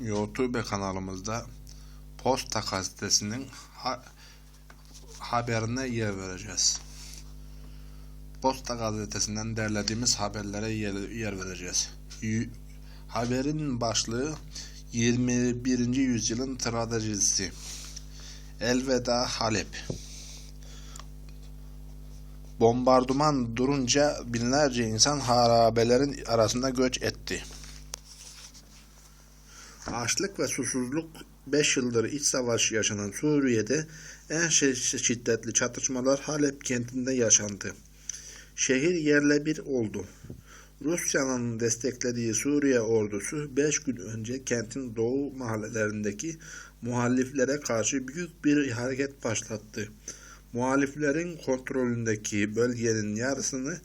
YouTube kanalımızda Posta Gazetesi'nin ha- haberine yer vereceğiz. Posta Gazetesi'nden derlediğimiz haberlere yer, yer vereceğiz. Y- haberin başlığı 21. yüzyılın trajedisi. Elveda Halep. Bombardıman durunca binlerce insan harabelerin arasında göç etti. Açlık ve susuzluk 5 yıldır iç savaş yaşanan Suriye'de en şi- şiddetli çatışmalar Halep kentinde yaşandı. Şehir yerle bir oldu. Rusya'nın desteklediği Suriye ordusu 5 gün önce kentin doğu mahallelerindeki muhaliflere karşı büyük bir hareket başlattı. Muhaliflerin kontrolündeki bölgenin yarısını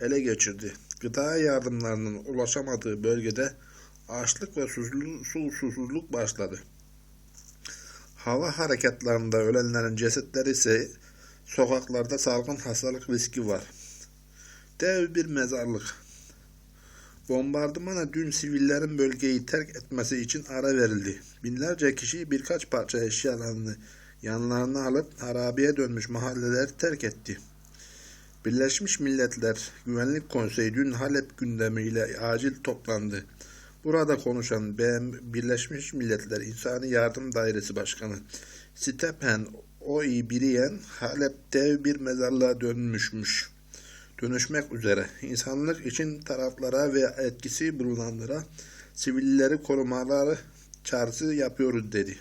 ele geçirdi. Gıda yardımlarının ulaşamadığı bölgede açlık ve susuzluk, başladı. Hava harekatlarında ölenlerin cesetleri ise sokaklarda salgın hastalık riski var. Dev bir mezarlık. Bombardımana dün sivillerin bölgeyi terk etmesi için ara verildi. Binlerce kişi birkaç parça eşyalarını yanlarına alıp harabeye dönmüş mahalleleri terk etti. Birleşmiş Milletler Güvenlik Konseyi dün Halep gündemiyle acil toplandı. Burada konuşan BM Birleşmiş Milletler İnsani Yardım Dairesi Başkanı Stephen O'Brien Halep dev bir mezarlığa dönmüşmüş. Dönüşmek üzere. İnsanlık için taraflara ve etkisi bulunanlara sivilleri korumaları çağrısı yapıyoruz dedi.